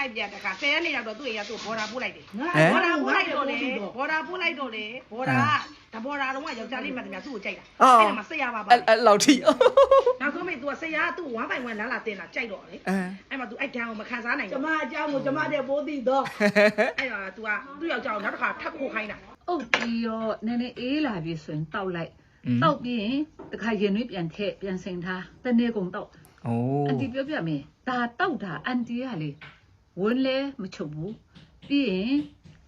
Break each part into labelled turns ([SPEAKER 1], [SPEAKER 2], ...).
[SPEAKER 1] လိုက်ပြန်တခါ10ရက်နေရောက်တော့သူ့အိမ်ကသူ့ဘော်ဒါပို့လိုက်တယ်ဘော်ဒါပို့လိုက်တော့လေဘော်ဒါပို့လိုက်တော့လေဘော်ဒါကတဘော်ဒါတော့ကယောက်ျားလေးမှတည်းများသူ့ကိုကြိုက်တာအဲ့ဒါမှဆက်ရပါပါ
[SPEAKER 2] အဲ့လောက်ထိ
[SPEAKER 1] နောက်ဆုံးမေသူကဆက်ရသူ့1 by 1လမ်းလာတင်တာကြိုက်တော့လေ
[SPEAKER 2] အဲ့
[SPEAKER 1] မှာ तू အဲ့ဒဏ်ကိုမခံစားနိုင်ဘူးကျ
[SPEAKER 3] မအကြောင်းကိုကျမတဲ့ပိုးသိတော့
[SPEAKER 1] အဲ့တော့ तू ကသူ့ယောက်ျားကိုနောက်တစ်ခါထပ်ခိုးခိုင်းတာ
[SPEAKER 4] အုတ်ပြီးရောနည်းနည်းအေးလာပြီဆိုရင်တောက်လိုက်တောက်ပြီးရင်တခါရင်နှွေးပြန်ထည့်ပြန်စိန်ထားတနေ့ကုန်တောက်
[SPEAKER 2] အိုး
[SPEAKER 4] အန်တီပြောပြမင်းဒါတောက်တာအန်တီကလေ ဝန်းလဲမချုပ်ဘူးပြီးရင်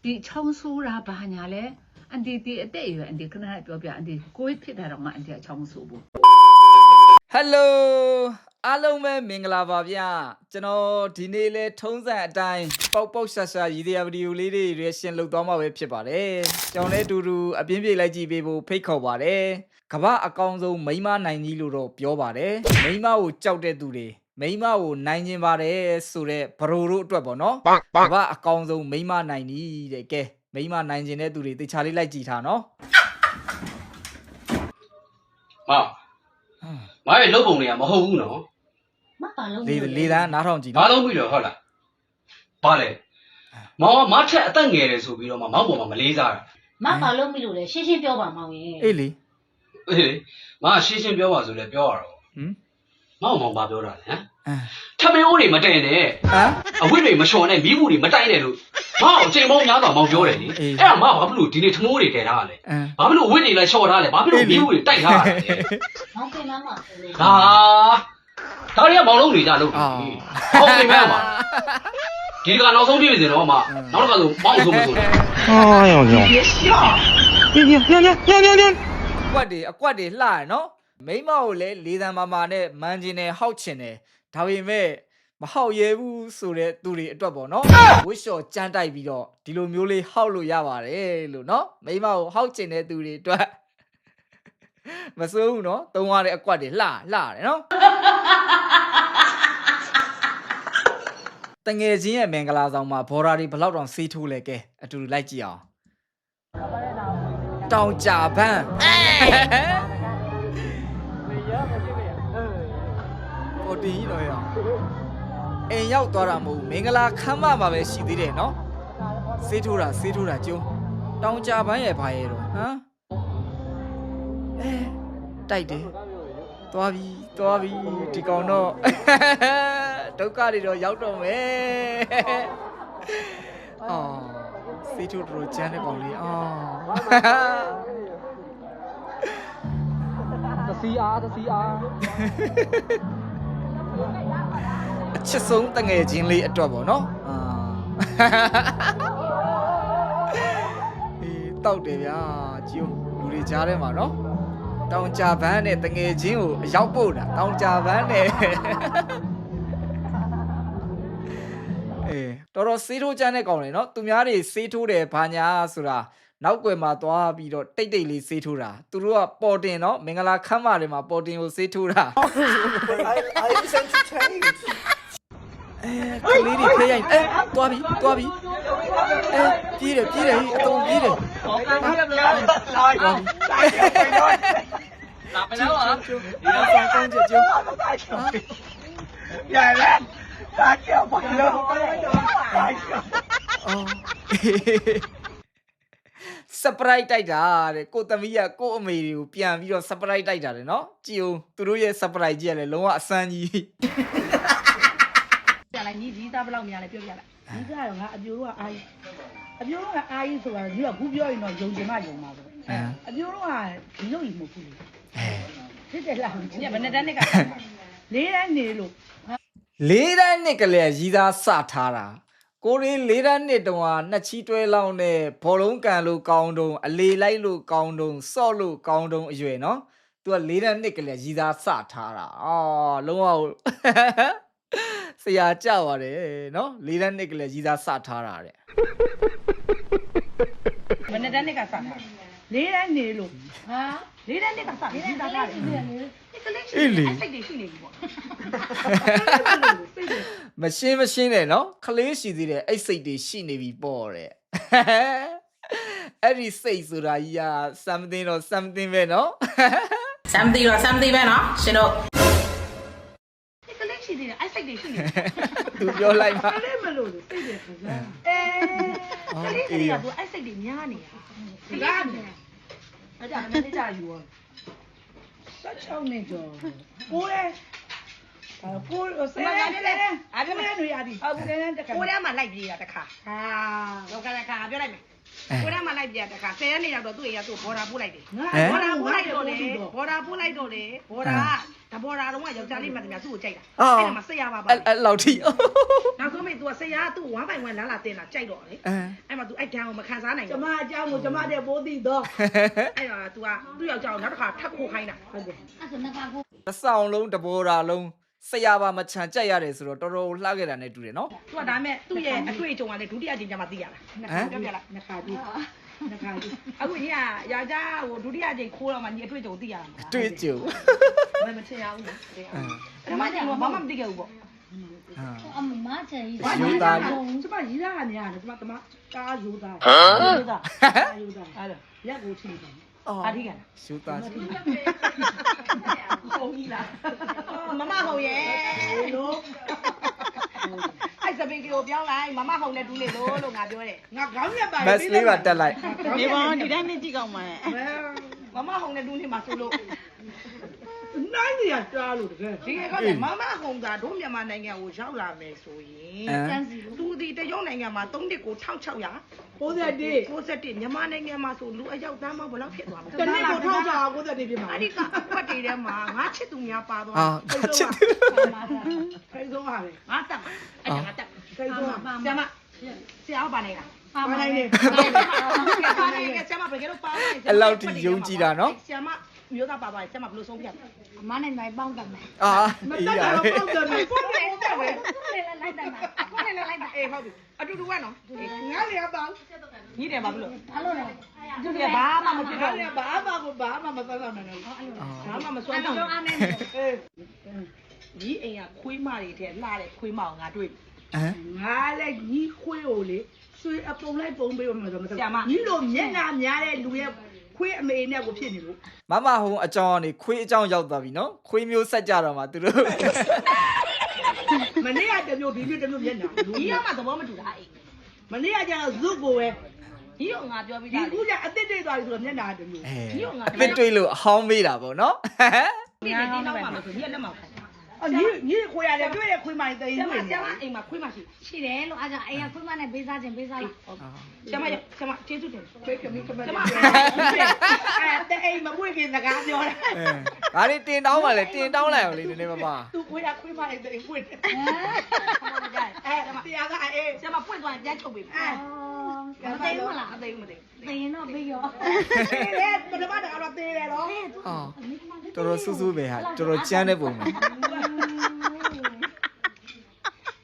[SPEAKER 4] ဒီချောင်းဆိုးတာဘာညာလဲအန်တီဒီအတက်အရွယ်အန်တီခဏပြောပြအန်တီကိုယ်ဖြစ်တာတော့ငါအန်တီကချောင်းဆိုးဘူး
[SPEAKER 2] ဟယ်လိုအားလုံးပဲမင်္ဂလာပါဗျကျွန်တော်ဒီနေ့လဲထုံးစံအတိုင်းပေါက်ပေါက်ရှာရှာရည်ရွယ်ဗီဒီယိုလေးတွေရေရှင်လုပ်သွားမှာပဲဖြစ်ပါတယ်ကျွန်တော်လည်းအတူတူအပြင်းပြေလိုက်ကြည့်ပေးဖို့ဖိတ်ခေါ်ပါတယ်ကမ္ဘာအကောင်ဆုံးမိန်းမနိုင်ကြီးလို့တော့ပြောပါတယ်မိန်းမကိုကြောက်တဲ့သူတွေ မိန်းမကိုနိုင်ကျင်ပါတယ်ဆိုတော့ဘရိုတို့အတွက်ပေါ့နော်ကမ္ဘာအကောင်ဆုံးမိန်းမနိုင်ကြီးတဲ့ကဲမိန်းမနိုင်ကျင်တဲ့သူတွေတေချာလေးလိုက်ကြည့်ထားနော်
[SPEAKER 5] ဟာမရဲ့လုပ်ပုံတွေကမဟုတ်ဘူးနော်
[SPEAKER 3] မပါလုံး
[SPEAKER 2] လေးလေးတန်းနားထောင်ကြည့်
[SPEAKER 5] ဘာ
[SPEAKER 2] နော်
[SPEAKER 5] လုံးပြီတော့ဟုတ်လားဘာလဲမောင်ကမထက်အသက်ငယ်တယ်ဆိုပြီးတော့မှမောင်ပေါ်မှာမလေးစားတာ
[SPEAKER 3] မပါလုံးပြီလို့လေရှင်းရှင်းပြောပါမောင်ရင်
[SPEAKER 2] အေးလေ
[SPEAKER 5] အေးလေမကရှင်းရှင်းပြောပါဆိုလဲပြောရတော့
[SPEAKER 2] ဟမ်
[SPEAKER 5] မောင်မောင်ဘာပြောတာလဲဟမ်
[SPEAKER 2] အာ
[SPEAKER 5] ထမင်းအိုးတွေမတင်နဲ့
[SPEAKER 2] ဟမ်
[SPEAKER 5] အဝိတွေမလျှော်နဲ့မိဘူးတွေမတိုက်နဲ့လို့မောင်အချိန်ပေါင်းများစွာမောင်ပြောတယ်လေ
[SPEAKER 2] အေး
[SPEAKER 5] အဲ့ဒါမောင်ဘာဖြစ်လို့ဒီနေ့ထမိုးတွေတည်ထားရလဲ
[SPEAKER 2] အမ်
[SPEAKER 5] ဘာဖြစ်လို့အဝိတွေလည်းလျှော်ထားလဲဘာဖြစ်လို့မိဘူးတွေတိုက်ထားရလဲ
[SPEAKER 3] မောင်ပြင်မမှာလေ
[SPEAKER 5] ဟာဒါတွေကမောင်လုံးနေကြလို့
[SPEAKER 2] အာ
[SPEAKER 5] ဟုတ်ပြီမဲ့ပါဒီကနောက်ဆုံးပြည့်စင်တော့မှနောက်တစ်ခါဆိုမောင်ဆိုမဆို
[SPEAKER 6] 哎呦呦！别别别别别别别！
[SPEAKER 2] အကွက်တွေအကွက်တွေလှရနော် မိမကိုလည်းလေးသံမာမာနဲ့မန်းကျင်နဲ့ဟောက်ချင်တယ်ဒါပေမဲ့မဟောက်ရဲဘူးဆိုတဲ့သူတွေအတွက်ပေါ့နော်ဝစ်လျှော်ကြမ်းတိုက်ပြီးတော့ဒီလိုမျိုးလေးဟောက်လို့ရပါတယ်လို့နော်မိမကိုဟောက်ချင်တဲ့သူတွေအတွက်မစိုးဘူးနော်သုံးရတဲ့အကွက်တွေလှလှတယ်နော်တငယ်ချင်းရဲ့မင်္ဂလာဆောင်မှာဘော်ဒါတွေဘယ်လောက်တောင်စေးထိုးလဲကဲအတူတူလိုက်ကြည့်အောင်တောင်ကြပန်း ဟိုတင်ကြီးတော့ရအောင်အိမ်ရောက်သွားတာမဟုတ်ဘူးမင်္ဂလာခမ်းမမှာပဲရှိသေးတယ်နော်စေးထိုးတာစေးထိုးတာကျုံးတောင်ကြပန်းရဲ့ဘာရဲ့တော့ဟမ်အဲတိုက်တယ်သွားပြီသွားပြီဒီကောင်တော့ဒုက္ခတွေတော့ရောက်တော့မယ်အော်စေးထိုးတော်တော်ချမ်းတဲ့ကောင်လေးအော်
[SPEAKER 6] 这 CR 这 CR。
[SPEAKER 2] အ ချစ်ဆုံးတငယ်ချင်းလေးအတွက်ပေါ့နော်အာအေးတောက်တယ်ဗျာကြည့်ဦးလူတွေကြားထဲမှာနော်တောင်ကြပန်းနဲ့တငယ်ချင်းကိုအရောက်ပို့တာတောင်ကြပန်းနဲ့အေးတော်တော်စေးထိုးချမ်းတဲ့ကောင်လေနော်သူများတွေစေးထိုးတယ်ဘာညာဆိုတာ နောက်ွယ်မှာသွားပြီးတော့တိတ်တိတ်လေးစေးထိုးတာသူတို့ကပေါ်တင်နော်မင်္ဂလာခမ်းမတွေမှာပေါ်တင်ကိုစေးထိုးတာ အဲကလေးတွေဖေးရိုက်အဲသွားပြီသွားပြီအဲပြေးတယ်ပြေးတယ်ဟိအတုံးပြေးတယ်
[SPEAKER 5] လာไปแล้วเหรอ
[SPEAKER 2] ကျုံဒီတော့ဆောင်ကောင်းချက်ကျုံ
[SPEAKER 6] ใหญ่แล้วตาเกี่ยวไปแล้ว
[SPEAKER 2] အော် စပရိုက်တိုက်တာတဲ့ကိုသမီးကကိုအမေတွေကိုပြန်ပြီးတော့စပရိုက်တိုက်တာတယ်နော်ကြည်ဦးသူတို့ရဲ့စပရိုက်ကြီးကလည်းလုံးဝအစမ်းကြီး
[SPEAKER 1] ပြန်လိုက်ညီကြီးသားဘယ်လောက်များလဲပြောပြလိုက်ညီကတော့ငါအပြိုတို့ကအာကြီးအပြိုတို့ကအာကြီးဆိုတာညီကဘူးပြောရင်တော့ယုံကျင်မှယုံမှာပဲအပြိုတို့ကဒီလိုကြီးမဟုတ်ဘူးလေဖြစ်တယ်လားညီကဘယ်နဲ့တန်းနဲ့ကလေးတိုင်းနေလို့
[SPEAKER 2] လေးတန်းနှစ်ကလေးရီးသားစထားတာ ကိုရီလေးတန်းနှစ်တုန်းကနှစ်ချီတွဲလောင်းနဲ့ဘောလုံးကန်လို့ကောင်းတုံးအလေလိုက်လို့ကောင်းတုံးစော့လို့ကောင်းတုံးအရွယ်နော်သူကလေးတန်းနှစ်ကလေးရီးသားစထားတာအော်လုံးဝဆရာကြပါတယ်နော်လေးတန်းနှစ်ကလေးရီးသားစထားတာတဲ့
[SPEAKER 1] ဘယ်နဲ့တန်းနဲ့ကစတာလေးတိုင်းနေလို့ဟာလေးတိုင်းနဲ့ကစပြီးသားတာလေဒီကလေးရှိနေစိတ်တွေရှိနေပြီပေါ့စိတ်တွေ
[SPEAKER 2] မရှင်းမရှင်းနဲ့နော်ခလေးရှိသေးတယ်အိတ်စိတ်တွေရှိနေပြီပေါ့တဲ့အဲ့ဒီစိတ်ဆိုတာကြီးက something တော့ something ပဲနော်
[SPEAKER 7] something တော့ something ပဲနော်ရှင်တို့
[SPEAKER 1] ခလေးရှိသေးတယ်အိတ်စိတ်တွေရှိနေ
[SPEAKER 2] သူပြောလိုက်ပါ
[SPEAKER 1] ခလေးမလို့စိတ်တွေကစား
[SPEAKER 3] အဲခလေးရှိသေးတာကအိတ်စိတ်တွေများနေတာ
[SPEAKER 1] ခလေးရှိနေတာအဲ့ဒါမင်းကြယူရောတချောင်းနေကြောကိုယ် ဖူးဆယ်အားလုံးလည်းနွေရသည်ဟုတ်တယ်တခါ
[SPEAKER 3] ကိုရဲမှာလိုက်ပြေးတာတခါ
[SPEAKER 1] ဟာ
[SPEAKER 3] လောကတခါပြောလိုက်မယ်ကိုရမလိုက်ပြတခါဆယ်ရက်နေရောက်တော့သူ့အိမ်ကသူ့ဘော်ဒါပို့လိုက်တယ်ဘော်ဒါပို့လိုက်တော့လေဘော်ဒါပို့လိုက်တော့လေဘော်ဒါတဘော်ဒါတော့ကယောက်ျားလေးမှတည်းများသူ့ကိုကြိုက်တာအဲ့ဒါမှဆက်ရပါပါ
[SPEAKER 2] အဲ့လောက်ထိ
[SPEAKER 3] နောက်ဆုံးမေသူကဆက်ရသူ့ဝမ်းပိုင်ဝမ်းလာလာတင်တာကြိုက်တော့လေ
[SPEAKER 2] အဲ့
[SPEAKER 3] မှာသူအဲ့ဒဏ်ကိုမခံစားနိုင်ဘူးကျ
[SPEAKER 1] မအကြောင်းကိုကျမတဲ့ပိုးသိတော့
[SPEAKER 3] အဲ့ဒါကသူကသူ့ယောက်ျားကိုနောက်တစ်ခါထပ်ခိုးခိုင်းတာ
[SPEAKER 1] ဟုတ်တယ်
[SPEAKER 3] အဲ့ဒါနှစ်ခါခိုး
[SPEAKER 2] တစ်ဆောင်လုံးတဘော်ဒါလုံး ဆရာပါမချန်ကြက်ရတယ်ဆိုတော့တော်တော်လှခဲ့တာနဲ့တူတယ်နော်
[SPEAKER 3] သူကဒါမဲ့သူ့ရဲ့အတွေ့အကြုံကလည်းဒုတိယကြိမ်ကျမှသိရတာ
[SPEAKER 1] နှစ်ခါပြောပြလိုက်နှစ်ခါကြည့်နှစ်ခါကြည့်
[SPEAKER 3] အခုညီကယောက်ျားဟိုဒုတိယကြိမ်ခိုးတော့မှညီအတွေ့အကြုံသိရတာမလား
[SPEAKER 2] တွေ့ကြုံ
[SPEAKER 3] ဘယ်မချင်ရဘူးလေအဲ့မှာကျတော့ဘာမှမသိခဲ့ဘူးပေါ့
[SPEAKER 2] ဟာ
[SPEAKER 3] အမမချင်ကြီး
[SPEAKER 2] ယူသား
[SPEAKER 1] ကျမရီးသားကနေရတယ်ကျမတမကားယူသား
[SPEAKER 3] ဟုတ်တာ
[SPEAKER 1] ယူသား
[SPEAKER 3] အဲ့ဒါ
[SPEAKER 1] ရက်ကိုချိန်တယ်
[SPEAKER 2] အော်
[SPEAKER 3] အာဒီက
[SPEAKER 2] ယူသားစီ
[SPEAKER 3] ဟုတ်ကြီးလား မမဟုတ်ရဲ့
[SPEAKER 1] လို့
[SPEAKER 3] အဲ့စပင်းကလေးကိုပြောင်းလိုက်မမဟုတ်နဲ့တူးလေလို့လို့ငါပြောတယ်
[SPEAKER 1] ငါခေါင်းရက်ပါ
[SPEAKER 2] မက်စ်လေးပါတက်လိုက်
[SPEAKER 1] ဒီဘောဒီတိုင်း
[SPEAKER 3] မမဟုတ်နဲ့တူးနေမှာဆိုလို့
[SPEAKER 1] နိုင်နေရကြားလို့တကယ်
[SPEAKER 3] ဒီကလည်းမမဟုတ်တာတို့မြန်မာနိုင်ငံကိုရောက်လာမယ်ဆိုရင်
[SPEAKER 2] အဲ
[SPEAKER 3] သူဒီတရုတ်နိုင်ငံမှာ3တစ်ကို1600
[SPEAKER 1] 61
[SPEAKER 3] 61မြန်မာနိုင်ငံမှာဆိုလူအယောက်သားမောက်ဘယ်လောက်ဖြစ်သွားမလဲ
[SPEAKER 1] တနေ့ကိုထောက်ကြအောင်61ပြမှာ
[SPEAKER 3] အဲ့ဒီကအကွက်တွေထဲမှာငါချစ်သူများပါသွား
[SPEAKER 2] အာချစ်တယ်
[SPEAKER 1] ဖိဆုံးပါလေ
[SPEAKER 3] ငါတက်မှာအဲ့ဒါငါတက်
[SPEAKER 1] ဖိဆုံးပါ
[SPEAKER 3] ဆရာမဆရာပါနေတာ
[SPEAKER 1] ပါနိုင်နေ
[SPEAKER 3] ဆရာပါနေဆရာမဘယ်ကတော့ပါနေဆရာမမျိုးသားပါပါဆရာမဘယ်လိုဆုံးဖြတ် အမနဲ့နိုင်ပေါင်းတယ်မယ်
[SPEAKER 2] အာ
[SPEAKER 1] မ
[SPEAKER 2] အေး
[SPEAKER 1] တက်
[SPEAKER 2] ရ
[SPEAKER 1] တော့
[SPEAKER 2] တယ်
[SPEAKER 1] ပေါက်တယ်မယ်
[SPEAKER 3] ဖုန်းလေးတက်ပဲဖုန်းလေးလိုက်တယ်မှာဖုန်းလေးလိုက်တာအေးဟုတ်ပြီအတူတူကနော်
[SPEAKER 1] ငါလည်းပါ
[SPEAKER 3] ညီတယ်ပါဘလို့အဲ့လိုလေသူကဘာမှမဖြစ်
[SPEAKER 1] ငါ
[SPEAKER 3] တော့
[SPEAKER 1] လည်းဘာမှဘာမှမသက်တော့နိုင်ဘူး
[SPEAKER 3] ဘာမှမစွမ်းတော့ဘူး
[SPEAKER 1] အေး
[SPEAKER 3] ညီအိမ်ကခွေးမတွေထဲလှတဲ့ခွေးမအောင်ငါတွေ့
[SPEAKER 2] ဟမ်
[SPEAKER 1] ငါလည်းညီခွေးကိုလေဆွေအပုံလိုက်ပုံပေးမှဆိုမသက်ညီလိုမျက်နှာများတဲ့လူရဲ့ ခွေးအမေနဲ့ကိုဖြစ်နေလို့
[SPEAKER 2] မမဟုံအကြောင်းကနေခွေးအကြောင်းရောက်သွားပြီနော်ခွေးမျိုးဆက်ကြတော့မှသူတို့
[SPEAKER 1] မနေ့ကတမျိုးဒီနေ့တမျိုးမျက်နှာ
[SPEAKER 3] ညီကမှသဘောမတူတာအိမ်
[SPEAKER 1] မနေ့ကကျတော့ဇုတ်ကိုပဲ
[SPEAKER 3] ညီကငါပြောပြီး
[SPEAKER 1] ဒီ
[SPEAKER 3] သား
[SPEAKER 1] ခုကျအစ်စ်တိတ်သွားပြီဆိုတော့မျက်နှာတမျိုး
[SPEAKER 2] အဲအစ်တွေးလို့အဟောင်းမေးတာပေါ့နော်
[SPEAKER 3] ဒီနေ့ဒီနောက်မှဆိုညီလက်မခို င်း
[SPEAKER 1] အော်ညီညီခွေရတယ်တွေ့ရခွေမိုင်းတိန်
[SPEAKER 3] ဆရာမ
[SPEAKER 1] တွေ့
[SPEAKER 3] ဆရာမအိမ်မှာခွေးမရှိ
[SPEAKER 8] ရှိတယ်လို့အားကြောင့်အိမ်ကခွေးမနဲ့ပေးစားခြင်းပေးစားလိုက်
[SPEAKER 3] ဆရာမဆရာမကျေးဇူးတင်
[SPEAKER 1] ခွေကမိကမကျမအဲတဲ့အိမ်မပွင့်ခင်စကားပြောတယ်
[SPEAKER 2] အဲဒါလေးတင်တောင်းပါလေတင်တောင်းလိုက်အောင်လေနည်းနည်းပါပါ
[SPEAKER 1] သူခွေရခွေမိုင်းတိန်ပွင့်တယ်
[SPEAKER 3] ဟုတ်ကြတယ်
[SPEAKER 1] အဲတရားကအေး
[SPEAKER 3] ဆရာမပွင့်သွားပြန်ချုပ်ပေး
[SPEAKER 1] အဲ
[SPEAKER 3] မသိဘူးမလားမသိဘူးမသိ
[SPEAKER 8] သိရင်တော့ပြီးရော
[SPEAKER 1] သေးတယ်ပထမကတော့သေးတယ်နော်
[SPEAKER 2] အော်တော်တော်ဆူဆူပဲဟာတော်တော်ကြမ်းတဲ့ပုံပဲ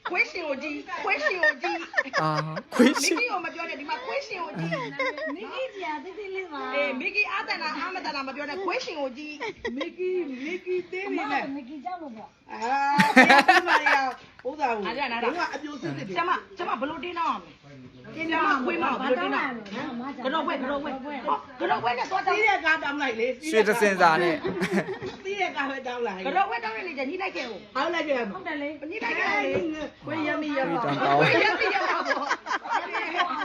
[SPEAKER 3] ခွေးရှင်ကိုကြည့်ခွေးရှင်ကိုကြည့်
[SPEAKER 2] အာခွေး
[SPEAKER 3] မိ
[SPEAKER 2] ရှိ
[SPEAKER 3] ကီကိုမပြောနဲ့ဒီမှာခွေးရှင်ကိုကြည့်
[SPEAKER 8] မိကြီးကြီးတိတိလေးပါ
[SPEAKER 3] အေးမိကီအာတနာအာမတနာမပြောနဲ့ခွေးရှင်ကိုကြည့်
[SPEAKER 1] မီကီမီကီသေး
[SPEAKER 8] အ
[SPEAKER 1] ပြီ
[SPEAKER 8] မ
[SPEAKER 1] လေ
[SPEAKER 8] ကမိကြီးကြောက်လို့ပေါ့
[SPEAKER 1] အာဒီမှာရဟုတ်တာဟုတ်ကအပြိုစစ်စစ်
[SPEAKER 3] ကျမကျမဘလို့တင်းတော့ တင်းတော့ခွေးမဘလို့တင်းတော့ကတော့ဝဲကတော့ဝဲကတော့ဝဲနဲ့သွားတော
[SPEAKER 1] တီး
[SPEAKER 3] င်း
[SPEAKER 1] တဲ့ကားတောင်းလိုက်လေ
[SPEAKER 2] ရွှေတစင်စာနဲ့
[SPEAKER 1] တီးတဲ့ကားပဲတောင်းလိုက်
[SPEAKER 3] ကတော့ဝဲတောင်းနေလေညှိလိုက်ခဲ့ဦး
[SPEAKER 1] ဟောက်လိုက်ကြရမှာ
[SPEAKER 3] ဟုတ်တယ်လေညှိလိုက်ခဲ့လေ
[SPEAKER 1] ခွေးရမီရ
[SPEAKER 2] ခွေး
[SPEAKER 1] မှာ
[SPEAKER 2] တောင်းတောင်း
[SPEAKER 3] ခွေးရပြီရပါဘော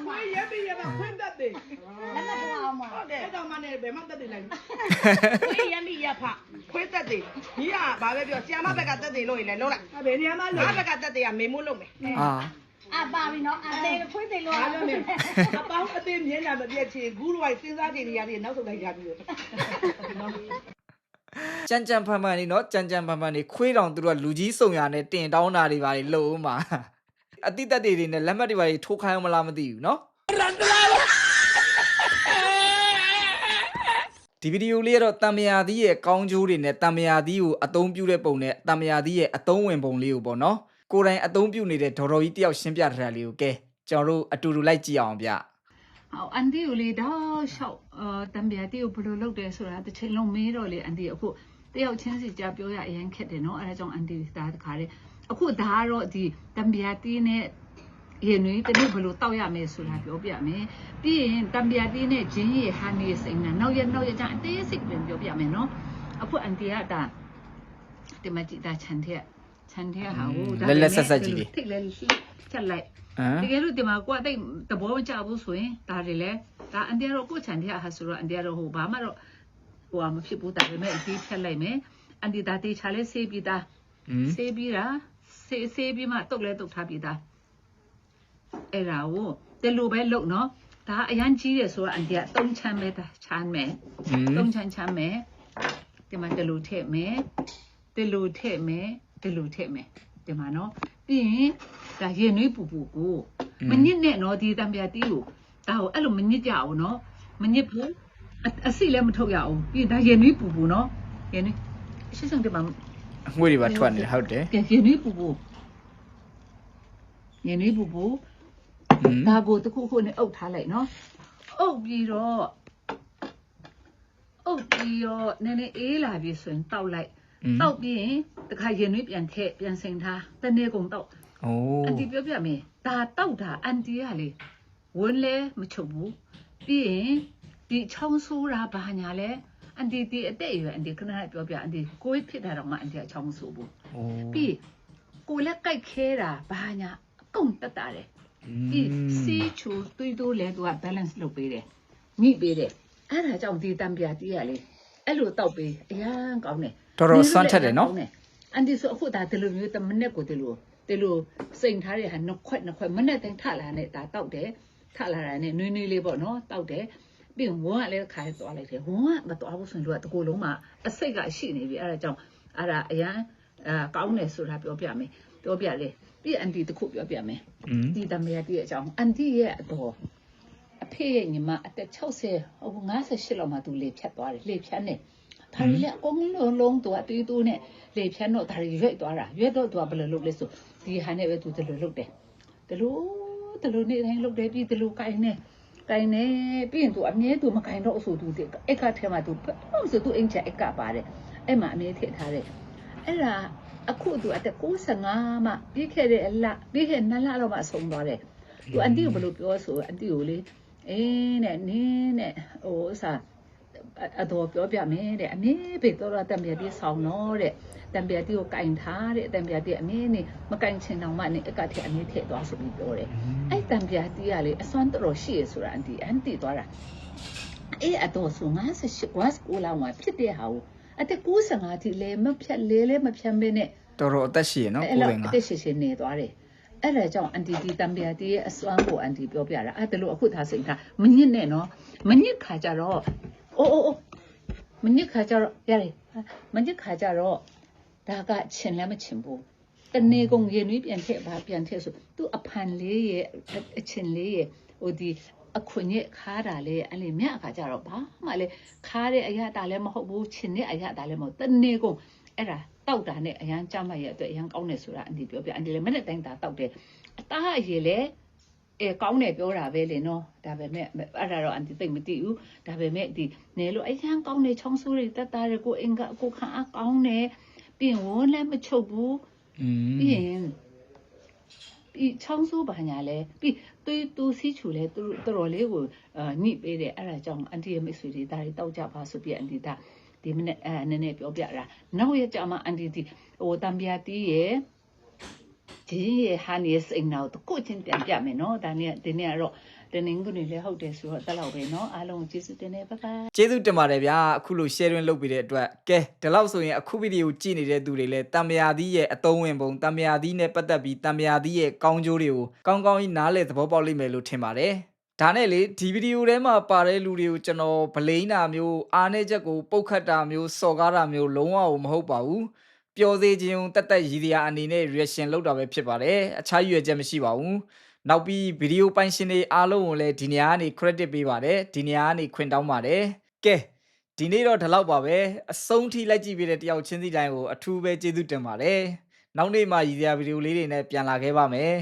[SPEAKER 1] ခွေးရမီရမှာခွင့်တတ်တယ်
[SPEAKER 8] လက်မထအောင်ပါ
[SPEAKER 3] ဟုတ်တယ်
[SPEAKER 1] အဲ့တော့မှလည်းဘယ်မှတတ်တယ်လိုက်
[SPEAKER 3] ခွေးရပြီရဖခွေးသက်တယ်ညီကဘာပဲပြောဆီယမဘက်ကသက်တယ်လို့ရင်လည်းလုံးလိုက်
[SPEAKER 1] ဘယ်နေရာမှာ
[SPEAKER 3] ငါ
[SPEAKER 1] လဲ
[SPEAKER 3] ဘက်ကသက်တယ်ကမေမိုးလုံးမယ်
[SPEAKER 2] အာ
[SPEAKER 8] အပါပြီနော်အသေးခွေးသေးလို့
[SPEAKER 1] အားလုံးနဲ့အပေါင်းအသိမျက်နှာမပြည့်ချင်ဂူးရိုက်စဉ်းစားကြည့်နေရတယ်နောက်ဆုံးလိုက်ကြပြီလို့
[SPEAKER 2] ကြမ်းကြမ်းဖန်ဖန်နေနော်ကြမ်းကြမ်းဖန်ဖန်နေခွေးတောင်သူတို့ကလူကြီးစုံရနဲ့တင်တောင်းတာတွေပါလေလို့ဦးမှာအတိတက်တွေတွေနဲ့လက်မှတ်တွေပါတွေထိုးခိုင်းအောင်မလားမသိဘူးနော်ဒီဗီဒီယိုလေးကတော့တံမယာသီးရဲ့ကောင်းကျိုးတွေနဲ့တံမယာသီးကိုအသုံးပြုတဲ့ပုံနဲ့တံမယာသီးရဲ့အသုံးဝင်ပုံလေးကိုပေါ့နော် ကိုယ်တိုင်အသုံးပြုနေတဲ့ဒေါ်တော်ကြီးတယောက်ရှင်းပြထားတာလေးကိုကဲကျွန်တော်တို့အတူတူလိုက်ကြည့်အောင်ဗျ
[SPEAKER 4] ဟောအန်တီကိုလေတော့ရှောက်အာတံပြာတီကိုဘယ်လိုလုပ်တယ်ဆိုတာတစ်ချိန်လုံးမေးတော့လေအန်တီအခုတယောက်ချင်းစီကြပြောရအရင်ခက်တယ်နော်အဲဒါကြောင့်အန်တီဒါတခါလေအခုဒါကတော့ဒီတံပြာတီနဲ့ရင်နွေးတနေ့ဘယ်လိုတောက်ရမယ်ဆိုတာပြောပြမယ်ပြီးရင်တံပြာတီနဲ့ဂျင်းရည်ဟာနေစိမ့်နာနောက်ရနောက်ရကျအသေးစိတ်ပြန်ပြောပြမယ်နော်အခုအန်တီကဒါဒီမကြည့်ဒါခြံထက် ခြံထက်ဟာဟိုထိတ်လဲဖြတ်လိုက်
[SPEAKER 2] ဟမ်
[SPEAKER 4] တကယ်လို့ဒီမှာကိုကတိတ်သဘောမကျဘူးဆိုရင်ဒါတွေလဲဒါအန်တီကတော့ကိုချန်တရားဟာဆိုတော့အန်တီကတော့ဟိုဘာမှတော့ဟိုဟာမဖြစ်ဘူးဒါပေမဲ့အပြီးဖြတ်လိုက်မယ်အန်တီဒါတေချာလဲဆေးပြီးသား
[SPEAKER 2] ဟမ်
[SPEAKER 4] ဆေးပြီးတာဆေးဆေးပြီးမှတုတ်လဲတုတ်ထားပြီးသားအဲ့ဒါကိုတလူပဲလုံနော်ဒါအရန်ကြီးတယ်ဆိုတော့အန်တီကသုံးချမ်းပဲဒါချမ်းမယ်
[SPEAKER 2] ဟမ်
[SPEAKER 4] သုံးချမ်းချမ်းမယ်ဒီမှာတလူထည့်မယ်တလူထည့်မယ် တလူထည့်မယ်ဒီမှာနော်ပြီးရင်ဒါရင်နွေးပူပူကိုမညစ်နဲ့နော်ဒီတံပြာတီးကိုဒါကိုအဲ့လိုမညစ်ကြအောင်နော်မညစ်ဘူးအအစိလည်းမထုတ်ရအောင်ပြီးရင်ဒါရင်နွေးပူပူနော်ရင်နွေးရှင်းရှင်းဒီမှာ
[SPEAKER 2] ငွေတွေပါထွက်နေတယ်ဟုတ်တယ်
[SPEAKER 4] ပြန်ရင်နွေးပူပူရင်နွေးပူပူ
[SPEAKER 2] ဟမ်
[SPEAKER 4] ဒါကိုတစ်ခုခုနဲ့အုပ်ထားလိုက်နော်အုပ်ပြီးတော့အုပ်ပြီးတော့နည်းနည်းအေးလာပြီဆိုရင်တောက်လိုက် တောက်ပြီးရင်တခါရင်နှွေးပြန်ထည့်ပြန်စင်ထားတနေ့ကုန်တော့
[SPEAKER 2] အိုး
[SPEAKER 4] အန်တီပြောပြမယ်ဒါတောက်တာအန်တီကလေဝန်းလဲမချုပ်ဘူးပြီးရင်ဒီချောင်းဆိုးတာဘာညာလဲအန်တီဒီအတက်အရွယ်အန်တီခဏလေးပြောပြအန်တီကိုယ်ဖြစ်တာတော့မှအန်တီကချောင်းဆိုးဘူးပြီးကိုယ်လက်ကြိုက်ခဲတာဘာညာအကုန်တက်တာတယ်ဒီစီချူတွေးတိုးလဲသူက balance လုပ်ပေးတယ်မိပေးတယ်အဲ့ဒါကြောင့်ဒီတံပြတီးရလေအဲ့လိုတောက်ပေးအရန်ကောင်းတယ်
[SPEAKER 2] တော်တော်ဆွမ်းထက်တယ်နော်
[SPEAKER 4] အန်တီဆိုအခုဒါဒီလိုမျိုးတမနဲ့ကိုဒီလိုဒီလိုစိန်ထားတဲ့ဟာနှစ်ခွက်နှစ်ခွက်မနဲ့တိုင်းထလာနဲ့ဒါတောက်တယ်ထလာတာနဲ့နွေးနွေးလေးပေါ့နော်တောက်တယ်ပြီးရင်ဝန်းကလည်းခါရသွားလိုက်တယ်ဝန်းကမသွားဘူးဆိုရင်တို့ကတကူလုံးမှာအစိတ်ကရှိနေပြီအဲ့ဒါကြောင့်အဲ့ဒါအရန်အာကောင်းတယ်ဆိုတာပြောပြမယ်ပြောပြလေပြီးရင်အန်တီတခုပြောပြမယ်
[SPEAKER 2] อืม
[SPEAKER 4] ဒီတမရတီရဲ့အကြောင်းအန်တီရဲ့အတော်အဖေရဲ့ညီမအသက်60ဟို58လောက်မှသူလေဖြတ်သွားတယ်လေဖြတ်နေ ဒါရီလေအကုန်လုံးလုံးသူကတူးတူးနဲ့လေဖြတ်တော့ဒါရီရွက်သွားတာရွက်တော့သူကဘယ်လိုလုပ်လဲဆိုဒီဟာနဲ့ပဲသူဒီလိုလုပ်တယ်ဒီလိုဒီလိုနေတိုင်းလုပ်တယ်ပြီးဒီလိုကိုင်းနေကိုင်းနေပြီးရင်သူအမြဲသူမကိုင်းတော့အဆိုသူအက်ကထဲမှာသူဘာဆိုသူအင်ချက်ကပါတယ်အဲ့မှာအမြဲထည့်ထားတယ်အဲ့ဒါအခုသူအသက်65မှပြီးခဲ့တဲ့အလပြီးခဲ့နှစ်လတော့မှဆုံးသွားတယ်သူအန်တီကိုဘယ်လိုပြောဆိုအန်တီကိုလေအေးနဲ့နင်းနဲ့ဟိုဥစား အတော်ပြောပြမယ်တဲ့အမေဘေတော့တံပြာတီဆောင်းတော့တဲ့တံပြာတီကိုကင်ထားတဲ့တံပြာတီအမေနေမကင်ချင်တော့မှနေအကထက်အမေထည့်သွားဆိုပြီးပြောတယ်အဲ့တံပြာတီကလေအစွမ်းတော်ရှိရဆိုတာအန်တီအန်တီသွားတာအေးအတော်ဆို58 was ကိုလာမှာဖြစ်တဲ့ဟာကိုအသက်95တိလေမဖြတ်လေလေမဖြတ်မင်းနဲ့
[SPEAKER 2] တော်တော်အသက်ရှိရနော်
[SPEAKER 4] အဲ့
[SPEAKER 2] ကို
[SPEAKER 4] လို
[SPEAKER 2] လင်
[SPEAKER 4] အ
[SPEAKER 2] က
[SPEAKER 4] သက်ရှင်ရှင်နေသွားတယ်အဲ့ဒါကြောင့်အန်တီတီတံပြာတီရဲ့အစွမ်းကိုအန်တီပြောပြတာအဲ့ဒါလို့အခုထားစိတ်ထားမညစ်နဲ့နော်မညစ်ခါကြတော့ အိုးအိုးအိုးမညစ်ခါကြတော့ရတယ်မညစ်ခါကြတော့ဒါကချင်လည်းမချင်ဘူးတနေကုန်ရင်နွေးပြန်ထည့်ပါပြန်ထည့်ဆိုသူအဖန်လေးရဲ့အချင်လေးရဲ့ဟိုဒီအခွင့်ရဲ့ခါတာလေအဲ့လေမြအခါကြတော့ဘာမှလေခါတဲ့အရာတာလည်းမဟုတ်ဘူးချင်တဲ့အရာတာလည်းမဟုတ်တနေကုန်အဲ့ဒါတောက်တာနဲ့အရန်ကြမ်းမှရဲ့အတွက်အရန်ကောင်းတယ်ဆိုတာအန်ဒီပြောပြအန်ဒီလည်းမနဲ့တိုင်းတာတောက်တယ်အသားအရည်လည်း အဲကောင်းတယ်ပြောတာပဲလေနော်ဒါပေမဲ့အဲ့ဒါတော့အန်ဒီသိမသိဘူးဒါပေမဲ့ဒီနေလို့အရန်ကောင်းတယ်ချောင်းဆိုးတွေတက်တာတွေကိုအင်္ဂကိုခန့်အကောင်းတယ်ပြီးရင်ဝန်းလည်းမချုပ်ဘူး
[SPEAKER 2] อืม
[SPEAKER 4] ပြီးရင်ပြီးချောင်းဆိုးပါညာလဲပြီးသွေးတူစီးချူလဲသူတော်တော်လေးကိုအာညှိပေးတယ်အဲ့ဒါကြောင့်အန်တီရဲ့မိတ်ဆွေတွေဒါတွေတောက်ကြပါဆိုပြီးအန်တီဒါဒီမနေ့အဲနည်းနည်းပြောပြတာနောက်ရကြမှာအန်တီဒီဟိုတံပြာတီးရဲ့ ဒီရဲ့ဟာနေစိန်နောက်တကုတ်ချင်းပြန်ပြမယ်နော်ဒါနဲ့ဒီနေ့ကတော့တနင်္ဂနွေလည်းဟုတ်တယ်ဆိုတော့တက်လောက်ပဲနော်အားလုံးကျေးဇူးတင်နေပါပါ
[SPEAKER 2] ကျေးဇူးတင်ပါတယ်ဗျာအခုလို sharing လုပ်ပေးတဲ့အတွက်ကဲဒီလောက်ဆိုရင်အခုဗီဒီယိုကြည့်နေတဲ့သူတွေလည်းတံမြာသီးရဲ့အသုံးဝင်ပုံတံမြာသီးနဲ့ပတ်သက်ပြီးတံမြာသီးရဲ့ကောင်းကျိုးတွေကိုကောင်းကောင်းကြီးနားလည်သဘောပေါက်လိမ့်မယ်လို့ထင်ပါတယ်ဒါနဲ့လေဒီဗီဒီယိုထဲမှာပါတဲ့လူတွေကိုကျွန်တော်ဗလိန်းတာမျိုးအားနေချက်ကိုပုတ်ခတ်တာမျိုးစော်ကားတာမျိုးလုံးဝမဟုတ်ပါဘူး ပျော်စေခြင်းတက်တက်ရည်ရအနေနဲ့ reaction လုပ်တာပဲဖြစ်ပါတယ်အခြားရွယ်ချက်မရှိပါဘူးနောက်ပြီးဗီဒီယိုပိုင်ရှင်တွေအားလုံးကိုလည်းဒီနေရာကနေ credit ပေးပါတယ်ဒီနေရာကနေခွင့်တောင်းပါတယ်ကဲဒီနေ့တော့ဒီလောက်ပါပဲအဆုံးထိလိုက်ကြည့်ပေးတဲ့တယောက်ချင်းစီတိုင်းကိုအထူးပဲကျေးဇူးတင်ပါတယ်နောက်နေ့မှရည်ရဗီဒီယိုလေးတွေနဲ့ပြန်လာခဲ့ပါမယ်